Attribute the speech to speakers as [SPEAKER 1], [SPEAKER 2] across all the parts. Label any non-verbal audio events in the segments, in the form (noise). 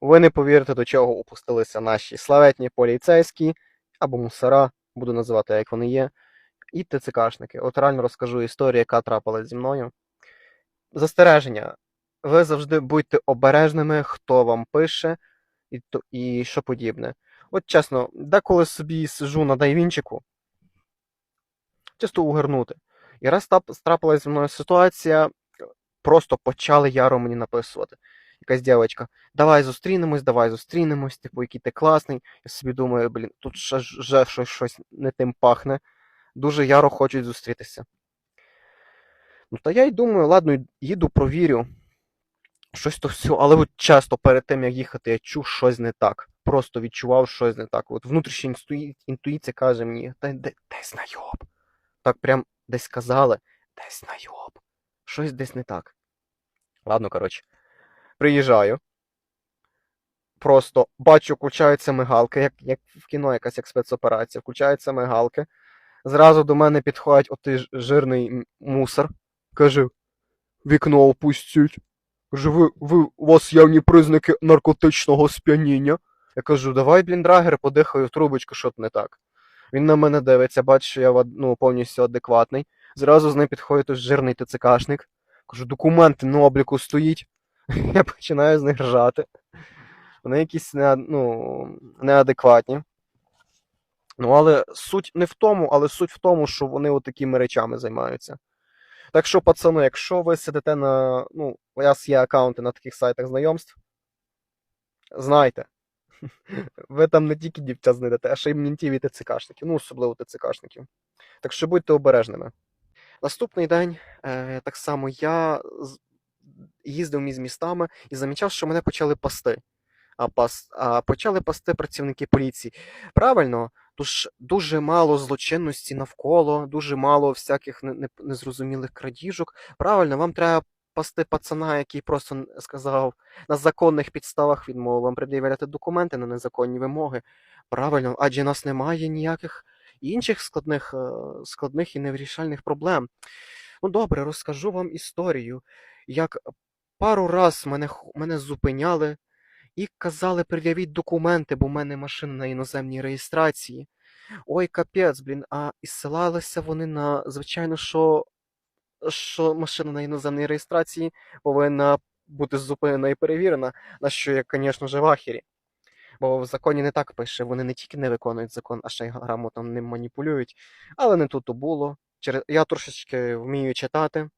[SPEAKER 1] Ви не повірите, до чого опустилися наші славетні поліцейські або мусора, буду називати, як вони є, і ТЦКшники. От реально розкажу історію, яка трапилась зі мною. Застереження. Ви завжди будьте обережними, хто вам пише і, то- і що подібне. От чесно, деколи собі сижу на дайвінчику, чисто угорнути. І раз трапилась зі мною ситуація, просто почали яро мені написувати. Якась дівчинка, давай зустрінемось, давай зустрінемось, типу, який ти класний. Я собі думаю, блін, тут ще, вже щось, щось не тим пахне. Дуже яро хочуть зустрітися. Ну, та я й думаю, ладно, їду, провірю. Щось то все, але от часто перед тим, як їхати, я чув щось не так. Просто відчував щось не так. От внутрішня інтуїція каже мені, та де, десь найоб. Так прям десь казали, десь найоб. Щось десь не так. Ладно, коротше. Приїжджаю. Просто бачу, включаються мигалки, як, як в кіно якась як спецоперація, включаються мигалки. Зразу до мене підходить отий жирний мусор. Каже: вікно опустіть. Каже, ви, ви, у вас явні признаки наркотичного сп'яніння. Я кажу, давай, блін, драгер, подихаю в трубочку, що не так. Він на мене дивиться, бачить, що я ну, повністю адекватний. Зразу з ним підходить жирний ТЦКшник. Кажу, документи на обліку стоїть. (laughs) Я починаю з них ржати. Вони якісь не, ну, неадекватні. Ну, але суть не в тому, але суть в тому, що вони такими речами займаються. Так що, пацани, якщо ви сидите на. Ну, у вас є аккаунти на таких сайтах знайомств, знайте. (laughs) Ви там не тільки дівчат знайдете, а ще й мінтів і ТЦКшників, ну, особливо ТЦКшників. Так що будьте обережними. Наступний день, е, так само я їздив між містами і замічав, що мене почали пасти. А, пас, а почали пасти працівники поліції. Правильно, тож дуже мало злочинності навколо, дуже мало всяких не- не- незрозумілих крадіжок. Правильно, вам треба пасти пацана, який просто сказав на законних підставах відмовив вам пред'являти документи на незаконні вимоги. Правильно, адже нас немає ніяких інших складних, е, складних і невирішальних проблем. Ну добре, розкажу вам історію, як пару раз мене, мене зупиняли і казали, пред'явіть документи, бо в мене машина на іноземній реєстрації. Ой, капець, блін, а і ссилалися вони на, звичайно, що, що машина на іноземній реєстрації повинна бути зупинена і перевірена, на що я, звісно ж, в ахері. Бо в законі не так пише, вони не тільки не виконують закон, а ще й грамотно ним маніпулюють. Але не тут то було. Я трошечки вмію читати.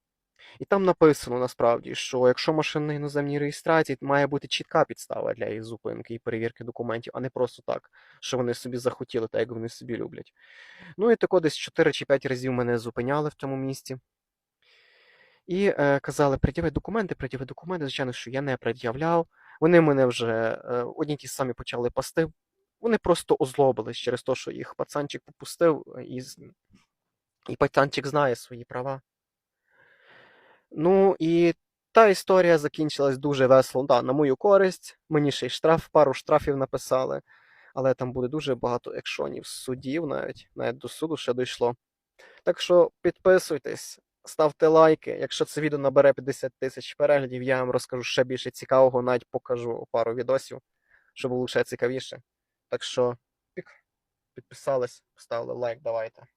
[SPEAKER 1] І там написано насправді, що якщо машина на іноземній реєстрації, має бути чітка підстава для їх зупинки і перевірки документів, а не просто так, що вони собі захотіли, так як вони собі люблять. Ну і тако десь 4 чи 5 разів мене зупиняли в тому місці. І е, казали, пред'яви документи, пред'яви документи. Звичайно, що я не пред'являв. Вони мене вже е, одні ті самі почали пасти. Вони просто озлобились через те, що їх пацанчик попустив, е, і, і пацанчик знає свої права. Ну і та історія закінчилась дуже весело. Да, на мою користь. Мені ще й штраф, пару штрафів написали, але там буде дуже багато екшонів судів, навіть навіть до суду ще дійшло. Так що підписуйтесь, ставте лайки. Якщо це відео набере 50 тисяч переглядів, я вам розкажу ще більше цікавого, навіть покажу пару відосів, щоб було ще цікавіше. Так що підписались, поставили лайк, давайте.